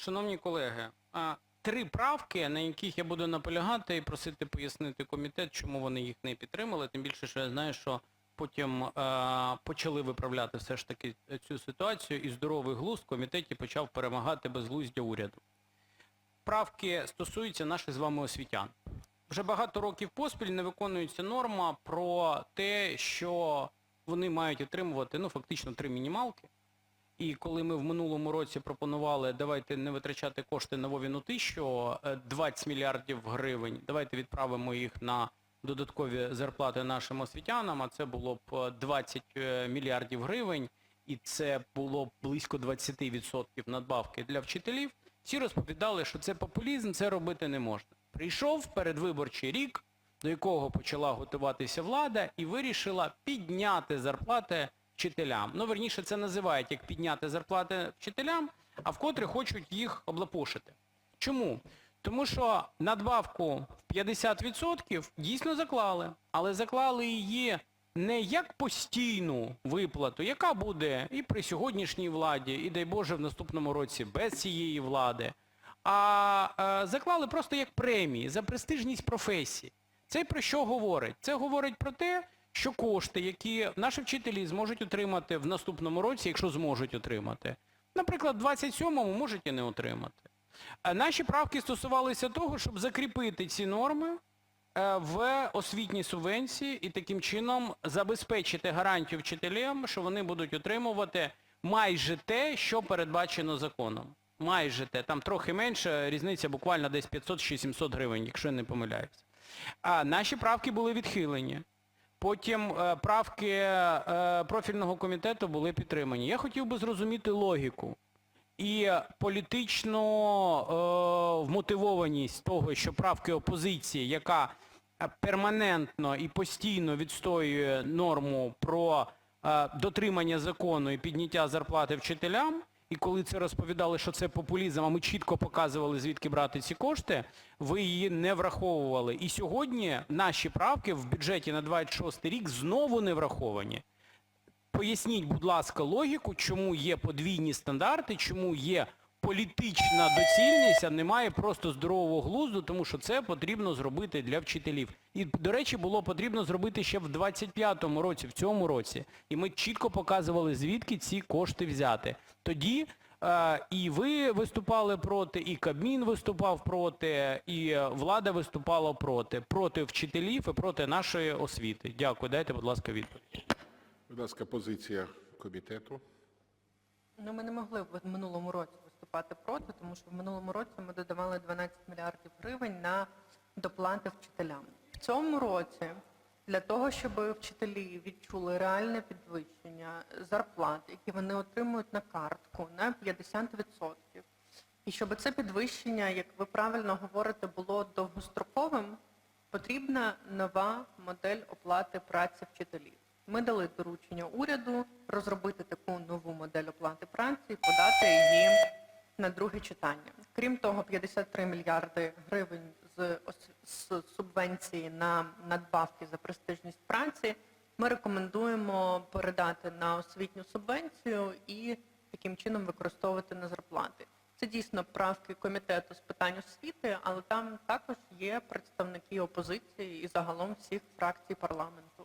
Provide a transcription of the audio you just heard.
Шановні колеги, три правки, на яких я буду наполягати і просити пояснити комітет, чому вони їх не підтримали, тим більше, що я знаю, що потім е, почали виправляти все ж таки цю ситуацію, і здоровий глузд в комітеті почав перемагати безглуздя уряду. Правки стосуються наших з вами освітян. Вже багато років поспіль не виконується норма про те, що вони мають отримувати ну, фактично три мінімалки. І коли ми в минулому році пропонували, давайте не витрачати кошти на Вовіну тисячу, е, 20 мільярдів гривень, давайте відправимо їх на додаткові зарплати нашим освітянам, а це було б е, 20 е, мільярдів гривень, і це було б близько 20% надбавки для вчителів, всі розповідали, що це популізм, це робити не можна. Прийшов передвиборчий рік, до якого почала готуватися влада, і вирішила підняти зарплати вчителям. Ну, верніше, це називають як підняти зарплати вчителям, а вкотре хочуть їх облапошити. Чому? Тому що надбавку в 50% дійсно заклали, але заклали її не як постійну виплату, яка буде і при сьогоднішній владі, і дай Боже в наступному році без цієї влади, а е, заклали просто як премії за престижність професії. Це про що говорить? Це говорить про те, що кошти, які наші вчителі зможуть отримати в наступному році, якщо зможуть отримати, наприклад, в 27-му можуть і не отримати. Наші правки стосувалися того, щоб закріпити ці норми е, в освітній субвенції і таким чином забезпечити гарантію вчителям, що вони будуть отримувати майже те, що передбачено законом. Майже те. Там трохи менше, різниця буквально десь 500 чи 700 гривень, якщо я не помиляюсь. А наші правки були відхилені. Потім е, правки е, профільного комітету були підтримані. Я хотів би зрозуміти логіку і політичну е, вмотивованість того, що правки опозиції, яка перманентно і постійно відстоює норму про дотримання закону і підняття зарплати вчителям, і коли це розповідали, що це популізм, а ми чітко показували, звідки брати ці кошти, ви її не враховували. І сьогодні наші правки в бюджеті на 26 рік знову не враховані. Поясніть, будь ласка, логіку, чому є подвійні стандарти, чому є політична доцільність, а немає просто здорового глузду, тому що це потрібно зробити для вчителів. І, до речі, було потрібно зробити ще в 25-му році, в цьому році. І ми чітко показували, звідки ці кошти взяти. Тоді е, і ви виступали проти, і Кабмін виступав проти, і влада виступала проти. Проти вчителів і проти нашої освіти. Дякую. Дайте, будь ласка, відповідь. Будь ласка, позиція комітету. Ну, ми не могли в минулому році виступати проти, тому що в минулому році ми додавали 12 мільярдів гривень на доплати вчителям. В цьому році для того, щоб вчителі відчули реальне підвищення зарплат, які вони отримують на картку на 50%, і щоб це підвищення, як ви правильно говорите, було довгостроковим, потрібна нова модель оплати праці вчителів. Ми дали доручення уряду розробити таку нову модель оплати праці і подати її на друге читання. Крім того, 53 мільярди гривень з, з субвенції на надбавки за престижність праці ми рекомендуємо передати на освітню субвенцію і таким чином використовувати на зарплати. Це дійсно правки комітету з питань освіти, але там також є представники опозиції і загалом всіх фракцій парламенту.